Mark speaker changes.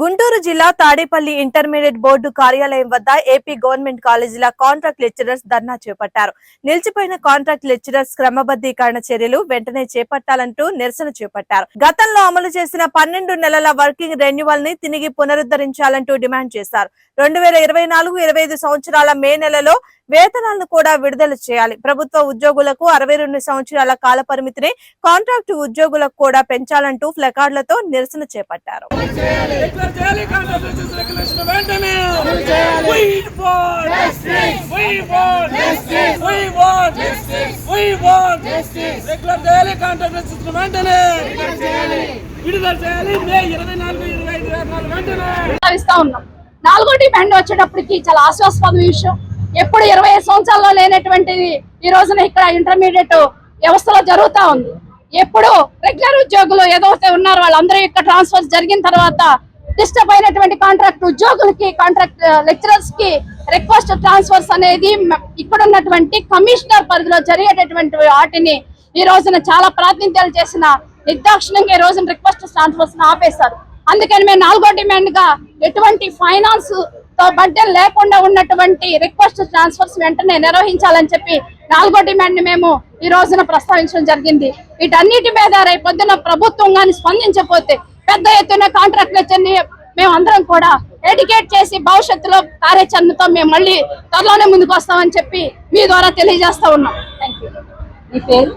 Speaker 1: గుంటూరు జిల్లా Tadepalli intermediate board కార్యాలయం వద్ద ఏపీ గవర్నమెంట్ కాలేజీల కాంట్రాక్ట్ లెక్చరర్స్ ధర్నా చేపట్టారు. నిలిచిపోయిన కాంట్రాక్ట్ లెక్చరర్స్ క్రమబద్ధీకరణ చర్యలు వెంటనే చేపట్టాలంటూ నిరసన చేపట్టారు. గతంలో అమలు చేసిన పన్నెండు నెలల వర్కింగ్ రెన్యువల్ని తిరిగి పునరుద్ధరించాలంటూ డిమాండ్ చేశారు. రెండు వేల ఇరవై నాలుగు ఇరవై ఐదు సంవత్సరాల మే నెలలో వేతనాలను కూడా విడుదల చేయాలి. ప్రభుత్వ ఉద్యోగులకు అరవై రెండు సంవత్సరాల కాల పరిమితిని కాంట్రాక్టు ఉద్యోగులకు కూడా పెంచాలంటూ ఫ్లెకార్డులతో నిరసన చేపట్టారు.
Speaker 2: డిక్లేర్ చేయాలి కాంట్రాక్ట్ రిజిస్టర్ రెగ్యులేషన్ వెంటనే We want We want We want We want declare చేయాలి కాంట్రాక్ట్ రిజిస్టర్ వెంటనే విడుదల చేయాలి మే ఇరవై నాలుగు ఇరవై ఐదు ఇరవై నాలుగు వెంటనే
Speaker 3: ఇస్తా ఉన్నాం. నాలుగో డిమాండ్ వచ్చేటప్పటికి చాలా ఆశ్వాసపద విషయం. ఎప్పుడు ఇరవై ఐదు సంవత్సరాల్లో లేనటువంటిది ఈ రోజున ఇక్కడ ఇంటర్మీడియట్ వ్యవస్థలో జరుగుతా ఉంది. ఎప్పుడు రెగ్యులర్ ఉద్యోగులు ఏదైతే ఉన్నారో వాళ్ళందరూ ఇక్కడ ట్రాన్స్ఫర్ జరిగిన తర్వాత డిస్టర్బ్ అయినటువంటి కాంట్రాక్ట్ ఉద్యోగులకి కాంట్రాక్ట్ లెక్చరర్స్కి రిక్వెస్ట్ ట్రాన్స్ఫర్స్ అనేది మ- ఇక్కడ ఉన్నటువంటి కమిషనర్ పరిధిలో జరిగేటటువంటి వాటిని ఈ రోజున చాలా ప్రాతినిధ్యాలు చేసిన నిర్దాక్షిణ్యంగా ఈ రోజున రిక్వెస్ట్ ట్రాన్స్ఫర్స్ ఆపేశారు. అందుకని మేము నాలుగో డిమాండ్గా ఎటువంటి ఫైనాన్స్తో బడ్జెట్ లేకుండా ఉన్నటువంటి రిక్వెస్ట్ ట్రాన్స్ఫర్స్ వెంటనే నిర్వహించాలని చెప్పి నాలుగో డిమాండ్ని మేము ఈ రోజున ప్రస్తావించడం జరిగింది. వీటన్నిటి మీద రేపొద్దున ప్రభుత్వం కానీ స్పందించకపోతే పెద్ద ఎత్తున కాంట్రాక్ట్ వచ్చి మేము అందరం కూడా ఎడ్యుకేట్ చేసి భవిష్యత్తులో కార్యాచరణతో మేము మళ్ళీ త్వరలోనే ముందుకు వస్తామని చెప్పి మీ ద్వారా తెలియజేస్తా ఉన్నాం. థ్యాంక్ యూ మీ పేరు?